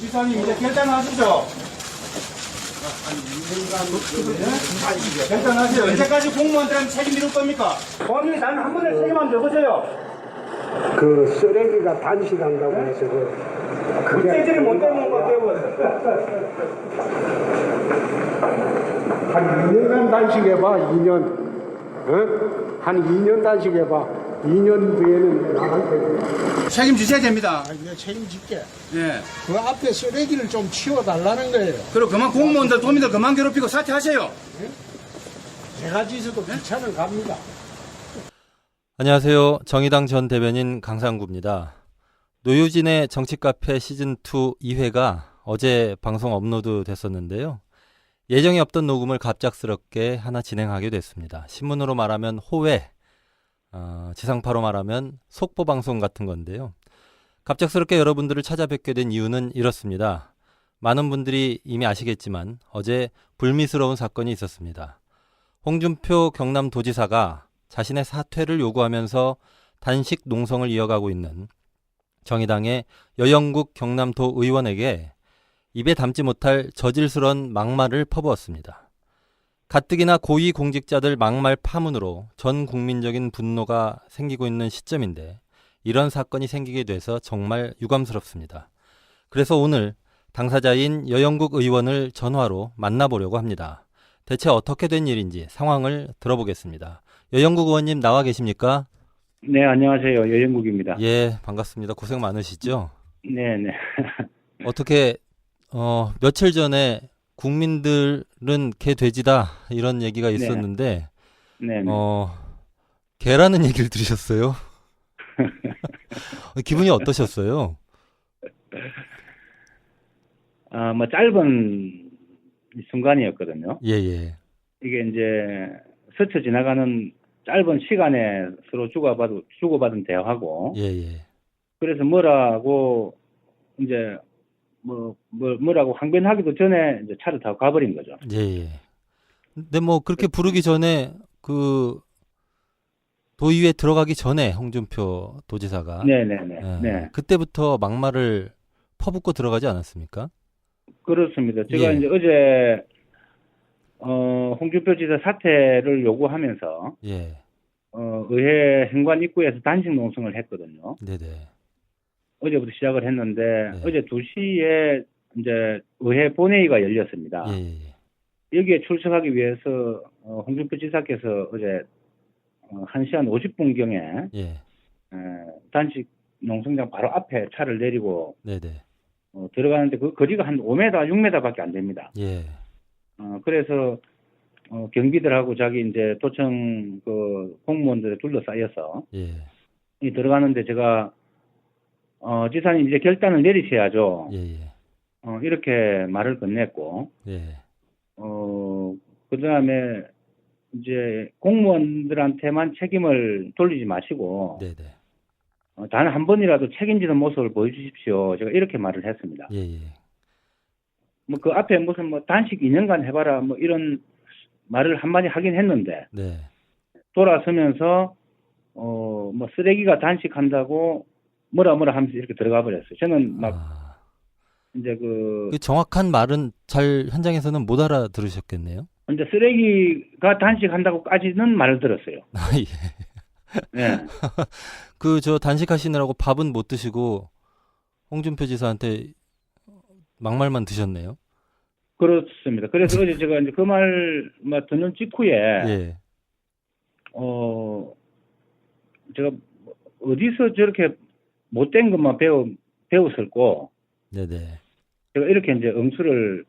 지사님 이제 결단하시죠. 결단하세요. 언제까지 공무원들한테 책임 미룰 겁니까? 범인이 단한 번에 책임 안 져보세요. 그 쓰레기가 단식한다고 해서 그 국제들이 못 되는 것 때문에. 한 2년간 단식해봐 2년 어? 한 2년 단식해봐 2년 뒤에는 나갈 테고 책임지셔야 됩니다. 아, 책임질게 예. 그 앞에 쓰레기를 좀 치워달라는 거예요 그리고 그만 공무원들, 도민들 그만 괴롭히고 사퇴하세요. 제가 지서도 귀찮은 갑니다 안녕하세요. 정의당 전 대변인 강상구입니다. 노유진의 정치카페 시즌2 2회가 어제 방송 업로드 됐었는데요. 예정이 없던 녹음을 갑작스럽게 하나 진행하게 됐습니다. 신문으로 말하면 호회, 어, 지상파로 말하면 속보 방송 같은 건데요. 갑작스럽게 여러분들을 찾아뵙게 된 이유는 이렇습니다. 많은 분들이 이미 아시겠지만 어제 불미스러운 사건이 있었습니다. 홍준표 경남도지사가 자신의 사퇴를 요구하면서 단식 농성을 이어가고 있는 정의당의 여영국 경남도 의원에게 입에 담지 못할 저질스런 막말을 퍼부었습니다. 가뜩이나 고위 공직자들 막말 파문으로 전 국민적인 분노가 생기고 있는 시점인데 이런 사건이 생기게 돼서 정말 유감스럽습니다. 그래서 오늘 당사자인 여영국 의원을 전화로 만나보려고 합니다. 대체 어떻게 된 일인지 상황을 들어보겠습니다. 여영국 의원님 나와 계십니까? 네, 안녕하세요. 여영국입니다. 예, 반갑습니다. 고생 많으시죠? 네, 네. 어떻게 어 며칠 전에 국민들은 개 돼지다 이런 얘기가 있었는데 네, 네. 어 개라는 얘기를 들으셨어요? 기분이 어떠셨어요? 아, 뭐 짧은 순간이었거든요. 예, 예. 이게 이제 스쳐 지나가는 짧은 시간에 서로 주고받은 주고받은 대화고 예, 예. 그래서 뭐라고 이제 뭐, 뭐 뭐라고 항변하기도 전에 이제 차를 타고 가버린 거죠. 예, 예. 근데 뭐 그렇게 부르기 전에 그 도의회 들어가기 전에 홍준표 도지사가 네, 네, 네. 예, 네. 그때부터 막말을 퍼붓고 들어가지 않았습니까? 그렇습니다. 제가 예. 이제 어제 어 홍준표 지사 사퇴를 요구하면서 예. 어 의회 행관 입구에서 단식 농성을 했거든요. 네, 네. 어제부터 시작을 했는데 네. 어제 2시에 이제 의회 본회의가 열렸습니다. 예, 예, 예. 여기에 출석하기 위해서 어, 홍준표 지사께서 어제 어, 1시간 50분경에 예. 단식 농성장 바로 앞에 차를 내리고 네, 네. 어, 들어가는데 그 거리가 한 5m, 6m밖에 안 됩니다. 예. 어, 그래서 어, 경비들하고 자기 이제 도청 그 공무원들에 둘러싸여서 예. 이 들어가는데 제가 어, 지사님 이제 결단을 내리셔야죠. 예, 예. 어, 이렇게 말을 건넸고, 예. 어, 그 다음에 이제 공무원들한테만 책임을 돌리지 마시고, 네, 네. 어, 단한 번이라도 책임지는 모습을 보여주십시오. 제가 이렇게 말을 했습니다. 예, 예. 뭐그 앞에 무슨 뭐 단식 2년간 해봐라 뭐 이런 말을 한마디 하긴 했는데, 네. 돌아서면서, 어, 뭐 쓰레기가 단식한다고 뭐라 뭐라 하면서 이렇게 들어가 버렸어요. 저는 막 아, 이제 그 그 정확한 말은 잘 현장에서는 못 알아들으셨겠네요. 이제 쓰레기가 단식한다고까지는 말을 들었어요. 아, 예. 예. 그저 단식하시느라고 밥은 못 드시고 홍준표 지사한테 막말만 드셨네요. 그렇습니다. 그래서 어제 제가 이제 그말뭐 듣는 직후에 예. 어 제가 어디서 저렇게 못된 것만 배우 배웠을고 네, 네. 제가 이렇게 이제 응수를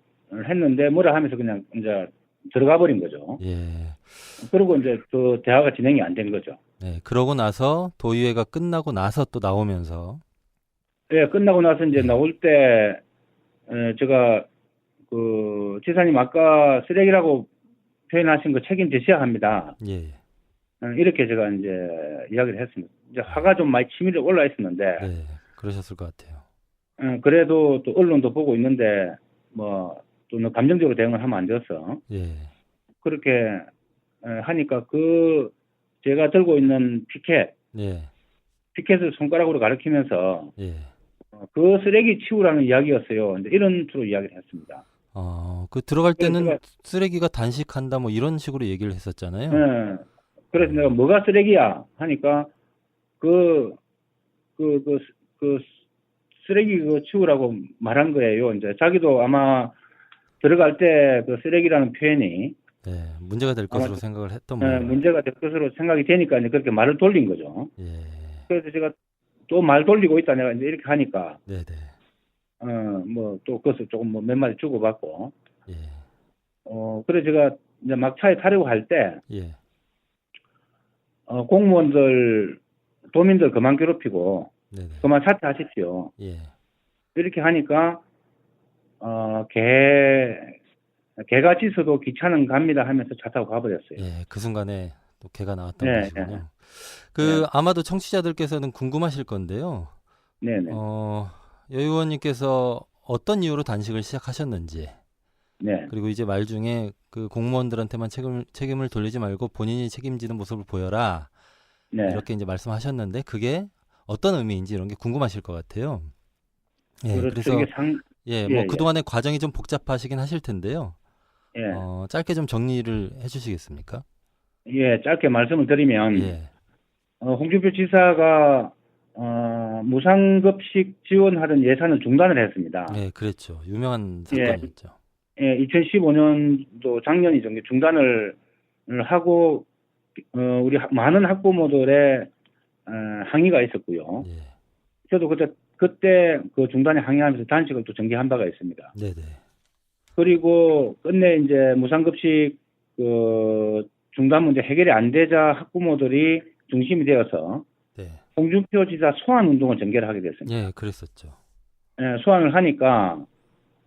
했는데 뭐라 하면서 그냥 이제 들어가 버린 거죠. 예. 그리고 이제 그 대화가 진행이 안 된 거죠. 네. 그러고 나서 도의회가 끝나고 나서 또 나오면서 예, 끝나고 나서 이제 나올 때 에, 제가 그 지사님 아까 쓰레기라고 표현하신 거 책임지셔야 합니다. 예. 어, 이렇게 제가 이제 이야기를 했습니다. 이제 화가 좀 많이 치밀어 올라 있었는데, 네. 그러셨을 것 같아요. 어, 그래도 또 언론도 보고 있는데, 뭐, 또 너무 감정적으로 대응을 하면 안 돼서, 예. 그렇게 에, 하니까 그, 제가 들고 있는 피켓, 예. 피켓을 손가락으로 가리키면서, 예. 어, 어, 그 쓰레기 치우라는 이야기였어요. 이런 식으로 이야기를 했습니다. 어, 그 들어갈 때는 쓰레기가 단식한다 뭐 이런 식으로 얘기를 했었잖아요. 예. 그래서 내가 뭐가 쓰레기야 하니까 그, 그, 그, 그 쓰레기 그 치우라고 말한 거예요. 이제 자기도 아마 들어갈 때 그 쓰레기라는 표현이 네, 문제가 될 것으로 아마 생각을 했던 예, 모양이에요. 문제가 될 것으로 생각이 되니까 이제 그렇게 말을 돌린 거죠. 예, 그래서 제가 또 말 돌리고 있다 내가 이제 이렇게 하니까 네, 네, 어 뭐 또 그것을 조금 뭐 몇 마디 주고받고 예, 어 그래 제가 이제 막 차에 타려고 할때 예, 어, 공무원들 도민들 그만 괴롭히고 네, 네, 그만 사퇴하십시오 예, 이렇게 하니까 어 개 개가 짖어도 귀찮은 갑니다 하면서 차 타고 가버렸어요. 예, 그 순간에 또 개가 나왔던 네, 것이군요. 네. 그 네. 아마도 청취자들께서는 궁금하실 건데요. 네네 어, 여 의원님께서 어떤 이유로 단식을 시작하셨는지 네 그리고 이제 말 중에 그 공무원들한테만 책임을, 책임을 돌리지 말고 본인이 책임지는 모습을 보여라 네. 이렇게 이제 말씀하셨는데 그게 어떤 의미인지 이런 게 궁금하실 것 같아요. 예, 그렇죠. 그래서 상 예, 예, 뭐 예. 그동안의 과정이 좀 복잡하시긴 하실 텐데요. 예. 어, 짧게 좀 정리를 해 주시겠습니까? 예, 짧게 말씀을 드리면 예, 어, 홍준표 지사가 어, 무상급식 지원하던 예산을 중단을 했습니다. 예, 그랬죠. 유명한 예. 사건이었죠. 예, 2015년도 작년이 정도 중단을 하고 어, 우리 하- 많은 학부모들의 어, 항의가 있었고요. 예, 저도 그때 그때 그 중단에 항의하면서 단식을 또 전개한 바가 있습니다. 네, 네, 그리고 끝내 이제 무상급식 그 중단 문제 해결이 안 되자 학부모들이 중심이 되어서 네, 홍준표 지사 소환 운동을 전개를 하게 됐습니다. 예, 그랬었죠. 예, 소환을 하니까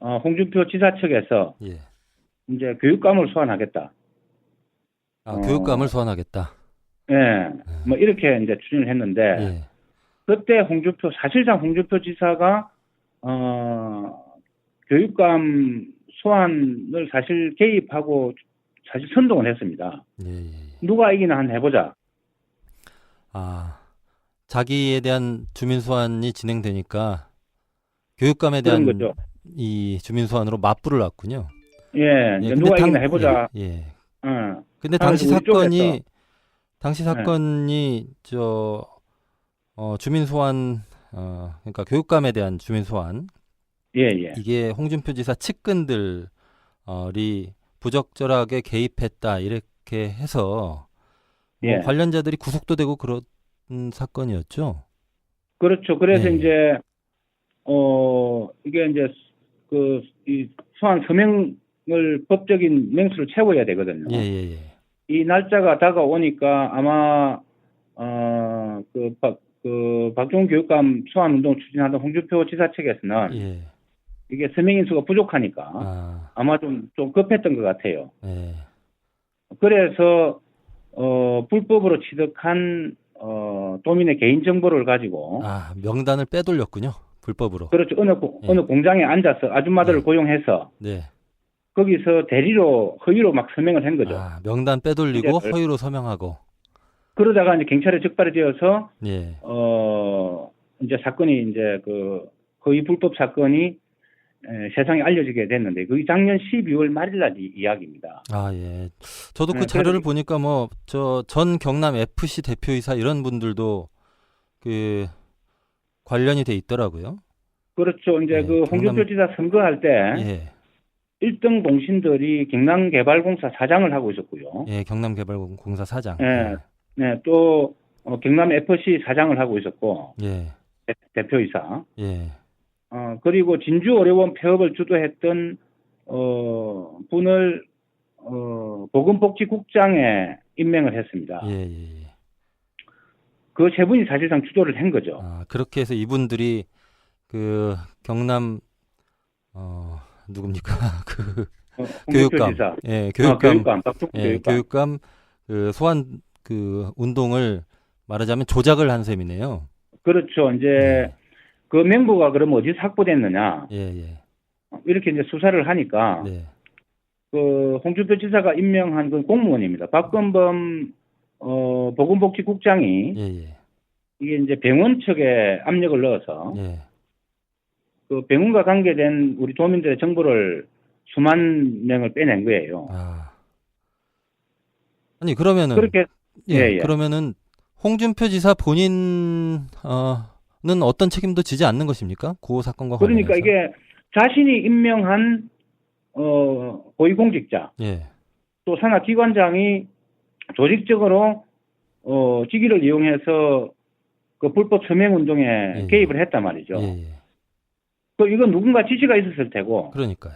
어, 홍준표 지사 측에서 예, 이제 교육감을 소환하겠다. 아, 어. 교육감을 소환하겠다. 예, 뭐 이렇게 이제 추진을 했는데 예, 그때 홍준표 사실상 홍준표 지사가 어, 교육감 소환을 사실 개입하고 사실 선동을 했습니다. 예, 예, 예. 누가 이기나 한 해보자. 아, 자기에 대한 주민 소환이 진행되니까 교육감에 대한 거죠. 이 주민 소환으로 맞불을 놨군요. 예, 예, 근데 누가 당- 해보자. 예, 예. 어, 근데 아, 당시 사건이. 네. 당시 사건이 저 어, 주민 소환 어, 그러니까 교육감에 대한 주민 소환 예, 예. 이게 홍준표 지사 측근들이 부적절하게 개입했다 이렇게 해서 뭐 예. 관련자들이 구속도 되고 그런 사건이었죠. 그렇죠. 그래서 네. 이제 어 이게 이제 그 이 소환 서명을 법적인 명수를 채워야 되거든요. 예, 예, 예. 이 날짜가 다가오니까 아마 어그 그 박종훈 교육감 소환 운동 추진하던 홍준표 지사 측에서는 예. 이게 서명 인 수가 부족하니까 아, 아마 좀 좀 급했던 것 같아요. 예. 그래서 어 불법으로 취득한 어 도민의 개인 정보를 가지고 아, 명단을 빼돌렸군요. 불법으로. 그렇죠 어느 고- 예. 어느 공장에 앉아서 아줌마들을 네. 고용해서 네. 거기서 대리로 허위로 막 서명을 한 거죠. 아, 명단 빼돌리고 이제 허위로 서명하고. 그러다가 이제 경찰에 적발이 되어서 예. 어 이제 사건이 이제 그 허위 불법 사건이 에, 세상에 알려지게 됐는데 그게 작년 12월 말일 날 이- 이야기입니다. 아, 예. 저도 그 네, 자료를 보니까 뭐, 저, 전 경남 FC 대표이사 이런 분들도 그, 관련이 돼 있더라고요. 그렇죠. 이제 네, 그 홍준표 지사 선거할 때 예. 1등 공신들이 경남개발공사 사장을 하고 있었고요. 예, 경남개발공사 사장. 예. 네, 또 어, 경남 FC 사장을 하고 있었고 예. 대, 대표이사. 예. 어, 그리고 진주 어려운 폐업을 주도했던 어, 분을 어, 보건복지국장에 임명을 했습니다. 예, 예, 예. 그 세 분이 사실상 주도를 한 거죠. 아, 그렇게 해서 이분들이 그 경남 어 누굽니까? 그 어, 교육감. 예, 아, 교육감. 교육감, 박종훈 예, 교육감. 교육감 그 소환 그 운동을 말하자면 조작을 한 셈이네요. 그렇죠. 이제 예. 그 명부가 그럼 어디서 확보됐느냐 예, 예. 이렇게 이제 수사를 하니까 네. 그 홍준표 지사가 임명한 그 공무원입니다. 박건범 어, 보건복지국장이 예, 예. 이게 이제 병원 측에 압력을 넣어서 예. 그 병원과 관계된 우리 도민들의 정보를 수만 명을 빼낸 거예요. 아. 아니 그러면은 그렇게 예, 예, 예. 그러면은 홍준표 지사 본인 어는 어떤 책임도 지지 않는 것입니까? 그 사건과 그러니까 관련해서? 이게 자신이 임명한 어 고위공직자 예. 또 산하 기관장이 조직적으로 어 직위를 이용해서 그 불법 서명 운동에 예. 개입을 했단 말이죠. 예, 예. 그 이건 누군가 지시가 있었을 테고, 그러니까요.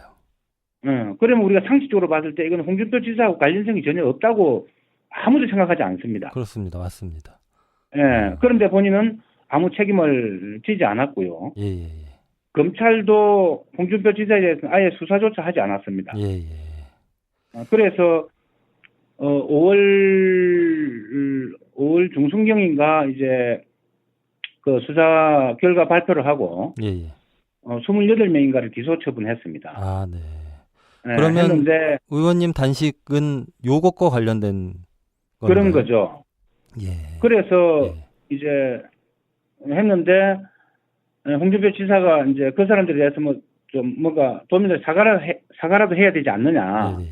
음, 그러면 우리가 상식적으로 봤을 때 이건 홍준표 지사하고 관련성이 전혀 없다고 아무도 생각하지 않습니다. 그렇습니다. 맞습니다. 예, 그런데 본인은 아무 책임을 지지 않았고요. 예, 예, 예. 검찰도 홍준표 지사에 대해서는 아예 수사조차 하지 않았습니다. 예, 예. 어, 그래서 어 5월 5월 중순경인가 이제 그 수사 결과 발표를 하고 예, 예. 어 28명인가를 기소 처분했습니다. 아, 네. 예, 그러면 했는데 의원님 단식은 요것과 관련된 그런 건가요? 거죠. 예. 그래서 예. 이제 했는데 에, 홍준표 지사가 이제 그 사람들에 대해서 뭐 좀 뭔가 도민들 사과라 해, 사과라도 해야 되지 않느냐 예, 예.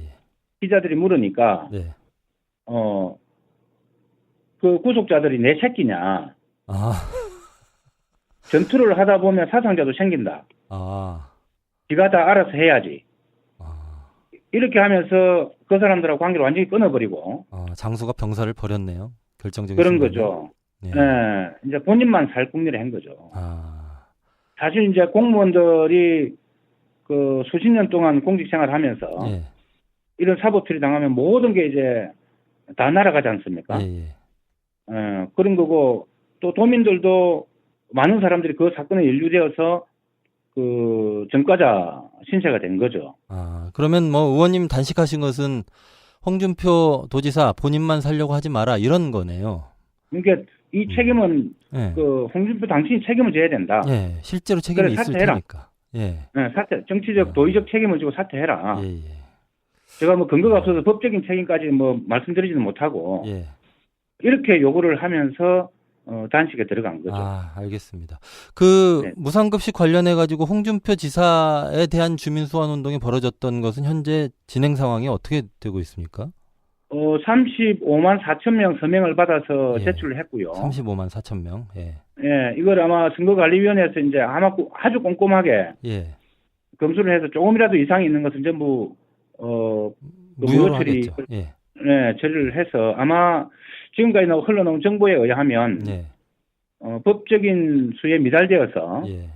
기자들이 물으니까 네. 어 그 구속자들이 내 새끼냐 아, 전투를 하다 보면 사상자도 생긴다. 아, 지가 다 알아서 해야지. 아, 이렇게 하면서 그 사람들하고 관계를 완전히 끊어버리고 아, 장수가 병사를 버렸네요. 결정적인 그런 순간에. 거죠. 예. 예, 이제 본인만 살 궁리를 한 거죠. 아, 사실 이제 공무원들이 그 수십 년 동안 공직 생활을 하면서 예, 이런 사법처리 당하면 모든 게 이제 다 날아가지 않습니까? 예, 예. 예, 그런 거고 또 도민들도 많은 사람들이 그 사건에 연루되어서 그 전과자 신세가 된 거죠. 아, 그러면 뭐 의원님 단식하신 것은 홍준표 도지사 본인만 살려고 하지 마라 이런 거네요. 그러니까 이 음. 책임은 예. 그 홍준표 당신이 책임을 져야 된다. 예, 실제로 책임이 그래, 있을 사퇴해라. 테니까. 예. 예, 사퇴, 정치적 도의적 책임을 지고 사퇴해라. 예, 예. 제가 뭐 근거가 없어서 법적인 책임까지 뭐 말씀드리지는 못하고 예. 이렇게 요구를 하면서 어, 단식에 들어간 거죠. 아, 알겠습니다. 그 네. 무상급식 관련해 가지고 홍준표 지사에 대한 주민 소환 운동이 벌어졌던 것은 현재 진행 상황이 어떻게 되고 있습니까? 어, 35만 4천 명 서명을 받아서 예. 제출을 했고요. 35만 4천 명. 예. 예, 이걸 아마 선거관리위원회에서 이제 아마 꾸- 아주 꼼꼼하게 예. 검수를 해서 조금이라도 이상이 있는 것은 전부 어, 무효로 무효 처리-. 예. 예, 처리를 해서 아마 지금까지 흘러나온 정보에 의하면 예. 어, 법적인 수에 미달되어서 예.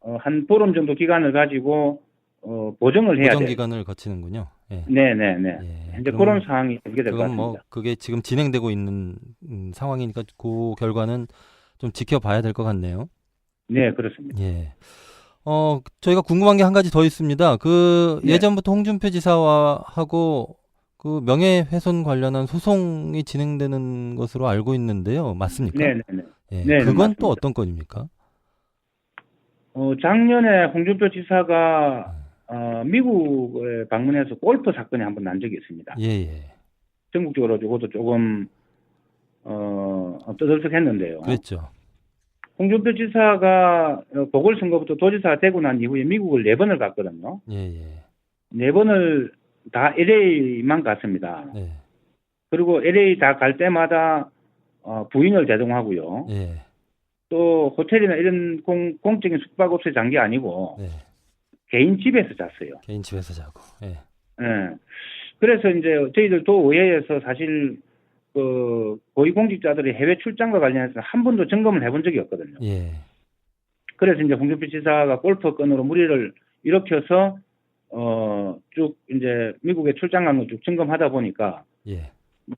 어, 한 보름 정도 기간을 가지고 어, 보정을 해야 보정 돼요. 기간을 거치는군요. 예. 네 네네. 예. 이제 그럼 그런 상황이 되게 될것 그건 같습니다. 뭐 그게 지금 진행되고 있는 음, 상황이니까 그 결과는 좀 지켜봐야 될 것 같네요. 네, 그렇습니다. 예. 어, 저희가 궁금한 게 한 가지 더 있습니다. 그 네. 예전부터 홍준표 지사와 하고 그 명예훼손 관련한 소송이 진행되는 것으로 알고 있는데요. 맞습니까? 네네네. 예. 네, 그건 맞습니다. 또 어떤 건입니까? 어, 작년에 홍준표 지사가 어, 미국에 방문해서 골프 사건이 한 번 난 적이 있습니다. 예, 예. 전국적으로 저것도 조금 어, 떠들썩했는데요. 그랬죠. 홍준표 지사가 어, 보궐선거부터 도지사가 되고 난 이후에 미국을 네 번을 갔거든요. 예, 예. 네 번을 다 LA만 갔습니다. 네. 그리고 LA 다 갈 때마다 어, 부인을 대동하고요. 예. 또 호텔이나 이런 공, 공적인 숙박업소에 잔 게 아니고 네. 개인 집에서 잤어요. 개인 집에서 자고. 예. 예. 그래서 이제 저희들도 의회에서 사실 그 고위공직자들이 해외 출장과 관련해서 한 번도 점검을 해본 적이 없거든요. 예. 그래서 이제 홍준표 지사가 골프 건으로 무리를 일으켜서 어 쭉 이제 미국에 출장 간 거 쭉 점검하다 보니까 예.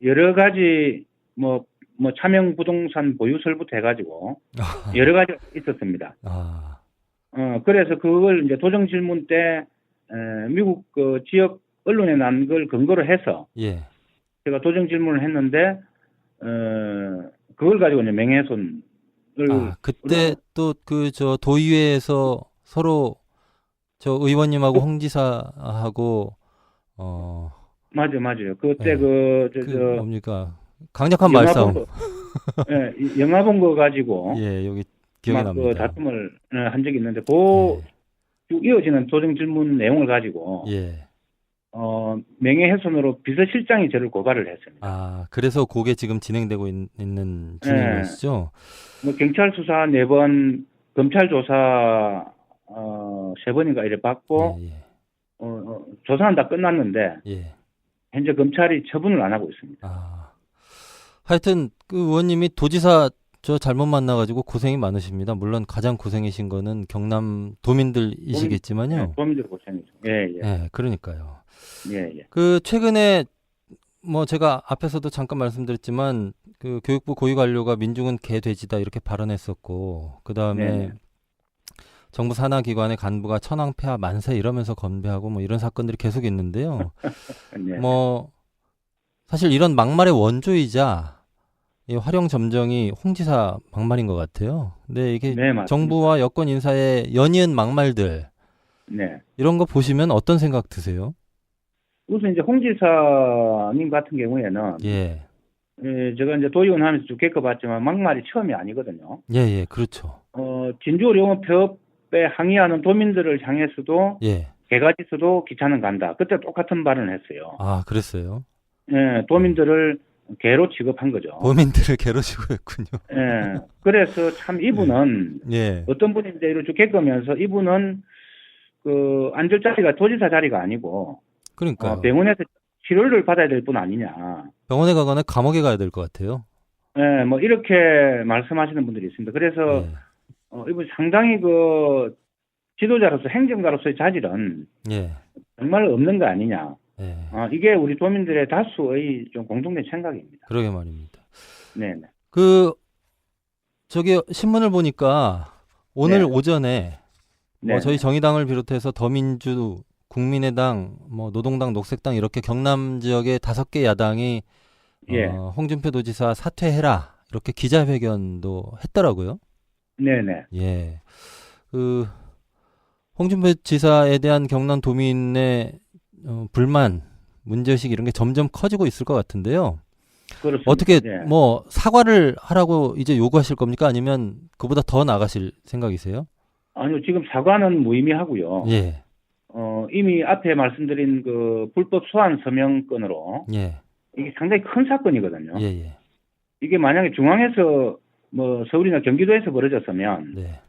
여러 가지 뭐뭐 차명 부동산 보유설부터 해가지고 여러 가지 있었습니다. 아. 어 그래서 그걸 이제 도정 질문 때 에, 미국 그 지역 언론에 난 걸 근거로 해서 예. 제가 도정 질문을 했는데 어 그걸 가지고 이제 명예훼손을 아, 그때 또 그 저 도의회에서 서로 저 의원님하고 홍 지사하고 어, 맞아요, 맞아요. 그때 네. 그, 저, 그 저, 뭡니까? 강력한 영화 말싸움. 본 거, 예, 이 영화 본 거 가지고, 예, 여기 기억이 막그 납니다. 다툼을 어, 한 적이 있는데, 그, 예. 쭉 이어지는 도정 질문 내용을 가지고 예. 어, 명예훼손으로 비서실장이 저를 고발을 했습니다. 아, 그래서 그게 지금 진행되고 있, 는 중인 네. 것이죠? 뭐 경찰 수사 네 번, 검찰 조사 어, 세 번인가 이래 받고 예, 어, 어, 조사는 다 끝났는데 예. 예. 현재 검찰이 처분을 안 하고 있습니다. 아. 하여튼 그 의원님이 도지사 저 잘못 만나가지고 고생이 많으십니다. 물론 가장 고생이신 거는 경남 도민들이시겠지만요. 네, 도민들 고생이죠. 예, 예, 예, 그러니까요. 예, 예. 그 최근에 뭐 제가 앞에서도 잠깐 말씀드렸지만 그 교육부 고위 관료가 민중은 개 돼지다 이렇게 발언했었고 그 다음에 네네. 정부 산하 기관의 간부가 천황 폐하 만세 이러면서 건배하고 뭐 이런 사건들이 계속 있는데요. 네. 뭐 사실 이런 막말의 원조이자 이 활용 점정이 홍 지사 막말인 것 같아요. 근데 이게 네. 정부와 여권 인사의 연이은 막말들 네. 이런 거 보시면 어떤 생각 드세요? 우선 이제 홍 지사님 같은 경우에는 예, 예, 제가 이제 도의원 하면서 쭉 겪어봤지만 막말이 처음이 아니거든요. 예, 예, 그렇죠. 어, 진주어려운 폐업에 항의하는 도민들을 향해서도 예, 개가지서도 기차는 간다. 그때 똑같은 발언을 했어요. 아 그랬어요. 예, 도민들을 개로 취급한 거죠. 범인들을 괴로시고 했군요. 예, 그래서 참 이분은 예, 어떤 분인지 이를 쭉 겪으면서 이분은 그 앉을 자리가 도지사 자리가 아니고 그러니까 어, 요 병원에서 치료를 받아야 될분 아니냐. 병원에 가거나 감옥에 가야 될 것 같아요. 예, 뭐 이렇게 말씀하시는 분들이 있습니다. 그래서 예, 어, 이분 상당히 그 지도자로서 행정가로서의 자질은 예, 정말 없는 거 아니냐. 예. 어, 이게 우리 도민들의 다수의 좀 공통된 생각입니다. 그러게 말입니다. 네, 네. 그 저기 신문을 보니까 오늘 네. 오전에 뭐 네. 저희 정의당을 비롯해서 더민주, 국민의당, 뭐 노동당, 녹색당 이렇게 경남 지역의 다섯 개 야당이 예. 어, 홍준표 도지사 사퇴해라 이렇게 기자회견도 했더라고요. 네, 네. 예. 그 홍준표 지사에 대한 경남 도민의 어, 불만, 문제의식 이런 게 점점 커지고 있을 것 같은데요. 그렇습니다. 어떻게 네. 뭐 사과를 하라고 이제 요구하실 겁니까? 아니면 그보다 더 나가실 생각이세요? 아니요, 지금 사과는 무의미하고요. 예. 어, 이미 앞에 말씀드린 그 불법 소환 서명 건으로 예. 이게 상당히 큰 사건이거든요. 예, 예. 이게 만약에 중앙에서 뭐 서울이나 경기도에서 벌어졌으면 네.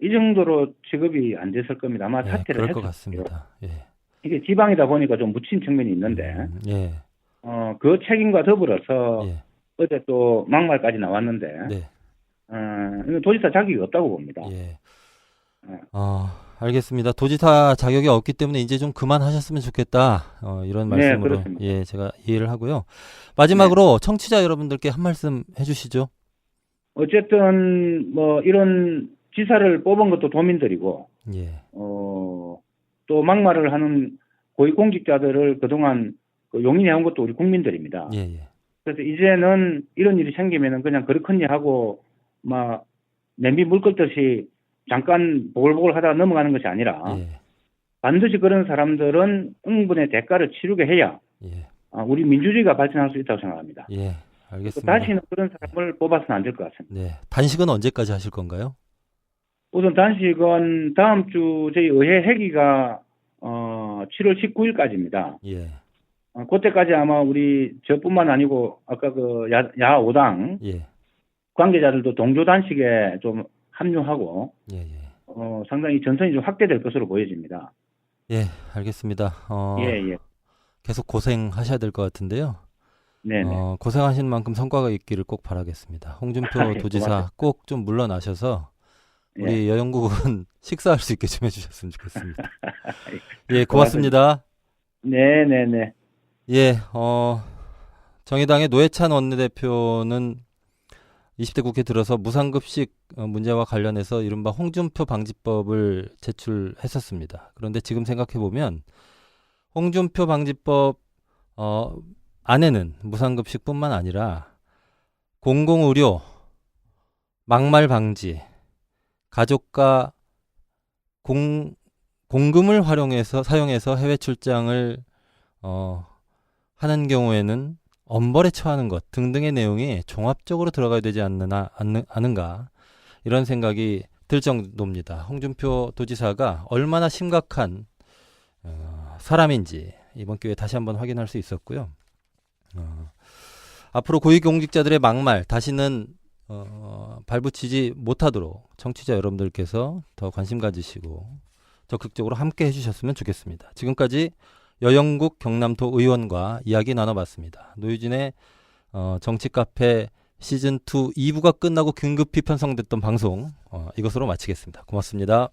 이 정도로 취급이 안 됐을 겁니다. 아마 예, 사퇴를 그럴 했을 것. 같습니다. 예. 이게 지방이다 보니까 좀 묻힌 측면이 있는데 음, 예. 어, 그 책임과 더불어서 예. 어제 또 막말까지 나왔는데 네. 어, 도지사 자격이 없다고 봅니다. 예. 네. 어, 알겠습니다. 도지사 자격이 없기 때문에 이제 좀 그만하셨으면 좋겠다. 어, 이런 네, 말씀으로. 네. 예, 제가 이해를 하고요. 마지막으로 청취자 여러분들께 한 말씀 해 주시죠. 어쨌든 뭐 이런 지사를 뽑은 것도 도민들이고 예. 어, 또 막말을 하는 고위공직자들을 그동안 그 용인해온 것도 우리 국민들입니다. 예, 예. 그래서 이제는 이런 일이 생기면은 그냥 그렇거니 하고 막 냄비 물 끓듯이 잠깐 보글보글 하다가 넘어가는 것이 아니라 예. 반드시 그런 사람들은 응분의 대가를 치르게 해야 예. 아, 우리 민주주의가 발전할 수 있다고 생각합니다. 예. 알겠습니다. 다시는 그런 사람을 뽑아서는 안 될 것 같습니다. 네. 단식은 언제까지 하실 건가요? 우선 단식은 다음 주 저희 의회 회기가 어, 7월 19일까지입니다. 예. 어, 그때까지 아마 우리 저뿐만 아니고 아까 그 야, 야 5당 예. 관계자들도 동조 단식에 좀 합류하고 예, 예. 어, 상당히 전선이 좀 확대될 것으로 보여집니다. 예, 알겠습니다. 어, 예, 예. 계속 고생하셔야 될 것 같은데요. 네네. 어, 고생하신 만큼 성과가 있기를 꼭 바라겠습니다. 홍준표 아, 예, 도지사. 꼭 좀 물러나셔서 우리 여영국은 식사할 수 있게 좀 해주셨으면 좋겠습니다. 예, 고맙습니다. 네 네 네. 예, 어, 정의당의 노회찬 원내대표는 20대 국회 들어서 무상급식 어, 문제와 관련해서 이른바 홍준표 방지법을 제출했었습니다. 그런데 지금 생각해 보면 홍준표 방지법 어, 안에는 무상급식뿐만 아니라 공공의료, 막말 방지, 가족과 공, 공금을 활용해서 사용해서 해외 출장을 어, 하는 경우에는 엄벌에 처하는 것 등등의 내용이 종합적으로 들어가야 되지 않느나 않는, 않은가 이런 생각이 들 정도입니다. 홍준표 도지사가 얼마나 심각한 어, 사람인지 이번 기회에 다시 한번 확인할 수 있었고요. 어, 앞으로 고위공직자들의 막말 다시는 어, 발붙이지 못하도록 청취자 여러분들께서 더 관심 가지시고 적극적으로 함께 해주셨으면 좋겠습니다. 지금까지 여영국 경남도 의원과 이야기 나눠봤습니다. 노유진의 어, 정치 카페 시즌 2 2부가 끝나고 긴급히 편성됐던 방송 어, 이것으로 마치겠습니다. 고맙습니다.